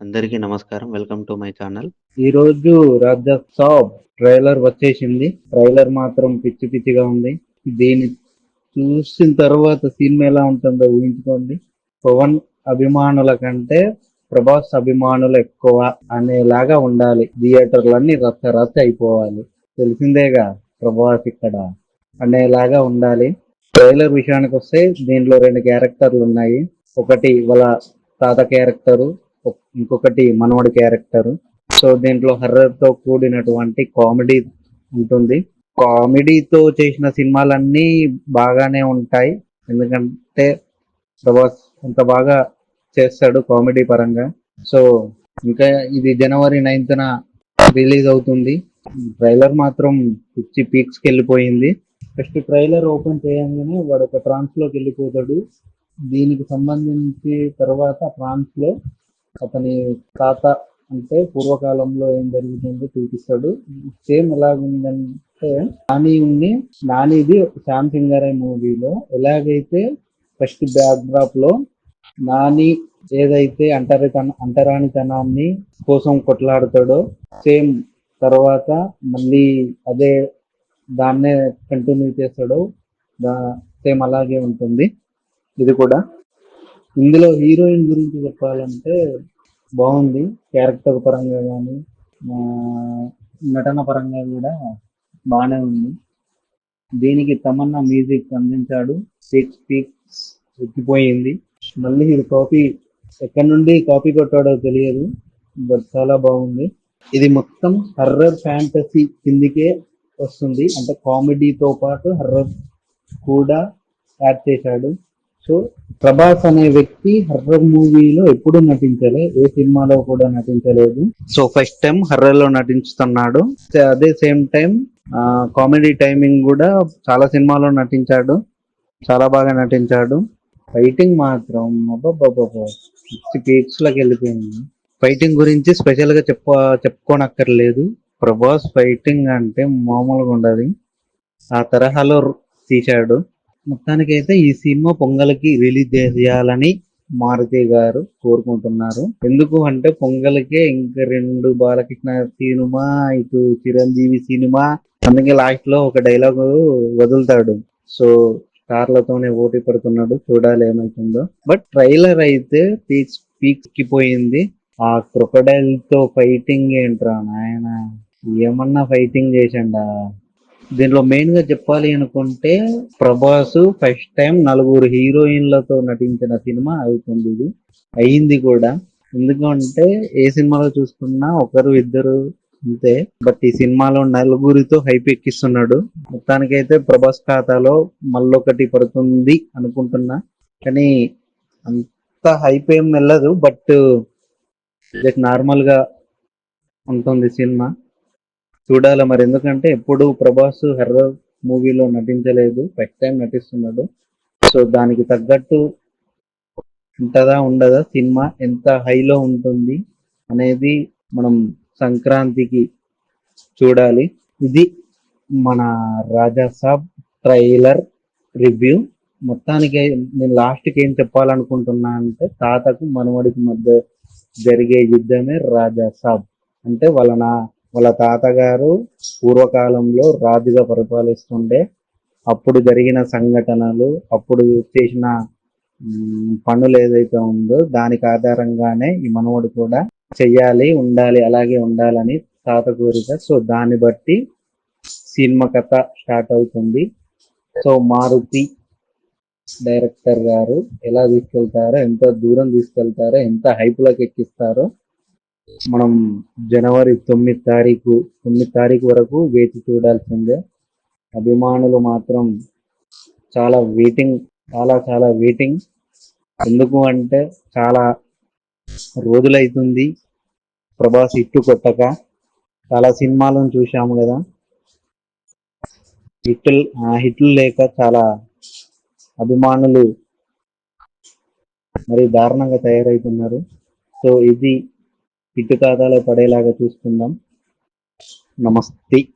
అందరికీ నమస్కారం. Welcome to my channel. ఈ రోజు రాజా సాబ్ ట్రైలర్ వచ్చేసింది. ట్రైలర్ మాత్రం పిచ్చి పిచ్చిగా ఉంది. దీన్ని చూసిన తర్వాత సినిమా ఎలా ఉంటుందో ఊహించుకోండి. పవన్ అభిమానుల కంటే ప్రభాస్ అభిమానులు ఎక్కువ అనేలాగా ఉండాలి. థియేటర్లన్నీ రచ్చ రచ్చ అయిపోవాలి. తెలిసిందేగా ప్రభాస్ ఇక్కడ అనేలాగా ఉండాలి. ట్రైలర్ విషయానికి వస్తే దీంట్లో రెండు క్యారెక్టర్లు ఉన్నాయి. ఒకటి వాళ్ళ తాత క్యారెక్టరు ఇంకొకటి మనవడి క్యారెక్టర్ సో దీంట్లో హర్రర్తో కూడినటువంటి కామెడీ ఉంటుంది. కామెడీతో చేసిన సినిమాలన్నీ బాగానే ఉంటాయి. ఎందుకంటే ప్రభాస్ అంత బాగా చేస్తాడు కామెడీ పరంగా. సో ఇంకా ఇది జనవరి నైన్త్న రిలీజ్ అవుతుంది. ట్రైలర్ మాత్రం పిచ్చి పీక్స్కి వెళ్ళిపోయింది ఫస్ట్ ట్రైలర్ ఓపెన్ చేయగానే వాడు ఒక ట్రాన్స్లోకి వెళ్ళిపోతాడు. దీనికి సంబంధించి తర్వాత ట్రాన్స్లో అతని తాత అంటే పూర్వకాలంలో ఏం జరుగుతుందో చూపిస్తాడు. సేమ్ ఎలాగుందంటే నాని ఉంది. నానిది శ్యామ్ సింగరే మూవీలో. ఎలాగైతే ఫస్ట్ బ్యాక్ డ్రాప్లో నాని ఏదైతే అంటరితన అంటరానితనాన్ని కోసం కొట్లాడుతాడో సేమ్ తర్వాత మళ్ళీ అదే దాన్నే కంటిన్యూ చేస్తాడో దా సేమ్ అలాగే ఉంటుంది. ఇది కూడా ఇందులో హీరోయిన్ గురించి చెప్పాలంటే బాగుంది. క్యారెక్టర్ పరంగా కానీ నటన పరంగా కూడా బాగానే ఉంది. దీనికి తమన్నా మ్యూజిక్ అందించాడు. సిక్స్ పీక్స్ ఎక్కిపోయింది. మళ్ళీ ఇది కాపీ ఎక్కడి నుండి కాపీ కొట్టాడో తెలియదు బట్ చాలా బాగుంది. ఇది మొత్తం హర్రర్ ఫ్యాంటసీ కిందికే వస్తుంది. అంటే కామెడీతో పాటు హర్రర్ కూడా యాడ్ చేశాడు. సో ప్రభాస్ అనే వ్యక్తి హర్రర్ మూవీలో ఎప్పుడు నటించలే ఏ సినిమాలో కూడా నటించలేదు. సో ఫస్ట్ టైం హర్రర్లో నటించుతున్నాడు అదే సేమ్ టైం కామెడీ టైమింగ్ కూడా చాలా సినిమాలో నటించాడు. చాలా బాగా నటించాడు. ఫైటింగ్ మాత్రం సిక్స్లోకి వెళ్ళిపోయింది. ఫైటింగ్ గురించి స్పెషల్గా చెప్ప చెప్పుకోనక్కర్లేదు. ప్రభాస్ ఫైటింగ్ అంటే మామూలుగా ఉండదు. ఆ తరహాలో తీశాడు. మొత్తానికి అయితే ఈ సినిమా పొంగల్కి రిలీజ్ చేయాలని మారుతి గారు కోరుకుంటున్నారు. ఎందుకు అంటే పొంగల్కే ఇంకా రెండు బాలకృష్ణ సినిమా ఇటు చిరంజీవి సినిమా అందుకే లాస్ట్లో ఒక డైలాగ్ వదులుతాడు. సో స్టార్లతోనే ఓటీ పడుతున్నాడు చూడాలి ఏమైతుందో. బట్ ట్రైలర్ అయితే పీక్స్ పీక్స్కిపోయింది ఆ క్రొకడైల్తో ఫైటింగ్ ఏంట్రా నాయన? ఏమన్నా ఫైటింగ్ చేసండా దీంట్లో మెయిన్గా చెప్పాలి అనుకుంటే ప్రభాస్ ఫస్ట్ టైం నలుగురు హీరోయిన్లతో నటించిన సినిమా అవుతుంది ఇది. అయింది కూడా. ఎందుకంటే ఏ సినిమాలో చూసుకున్నా ఒకరు ఇద్దరు అంతే. బట్ ఈ సినిమాలో నలుగురితో హైప్ ఎక్కిస్తున్నాడు. మొత్తానికైతే ప్రభాస్ ఖాతాలో మళ్ళొకటి పడుతుంది అనుకుంటున్నా. కానీ అంత హైప్ ఏం వెళ్ళదు. బట్ నార్మల్గా ఉంటుంది సినిమా. చూడాలి మరి. ఎందుకంటే ఎప్పుడు ప్రభాస్ హెర్రర్ మూవీలో నటించలేదు. ఫస్ట్ టైం నటిస్తున్నాడు. సో దానికి తగ్గట్టు ఉంటుందా ఉండదా సినిమా ఎంత హైలో ఉంటుంది అనేది మనం సంక్రాంతికి చూడాలి. ఇది మన రాజా సాబ్ ట్రైలర్ రివ్యూ. మొత్తానికి నేను లాస్ట్కి ఏం చెప్పాలనుకుంటున్నా అంటే తాతకు మనవడికి మధ్య జరిగే యుద్ధమే రాజా సాబ్. అంటే వాళ్ళ నా వాళ్ళ తాతగారు పూర్వకాలంలో రాజుగా పరిపాలిస్తుండే. అప్పుడు జరిగిన సంఘటనలు అప్పుడు చేసిన పనులు ఏదైతే ఉందో దానికి ఆధారంగానే ఈ మనవడు కూడా చెయ్యాలి ఉండాలి అలాగే ఉండాలని తాత కోరిక. సో దాన్ని బట్టి సినిమా కథ స్టార్ట్ అవుతుంది. సో మారుతి డైరెక్టర్ గారు ఎలా తీసుకెళ్తారో ఎంత దూరం తీసుకెళ్తారో ఎంత హైపులోకి ఎక్కిస్తారో మనం జనవరి తొమ్మిది తారీఖు తొమ్మిది తారీఖు వరకు వేచి చూడాల్సిందే. అభిమానులు మాత్రం చాలా వెయిటింగ్ చాలా చాలా వెయిటింగ్ ఎందుకు అంటే చాలా రోజులైతుంది ప్రభాస్ ఇట్టు కొట్టక. చాలా సినిమాలను చూసాము కదా. హిట్లు హిట్లు లేక చాలా అభిమానులు మరి దారుణంగా తయారవుతున్నారు సో ఇది హిట్ ఖాతాలో పడేలాగా చూసుకుందాం. నమస్తే.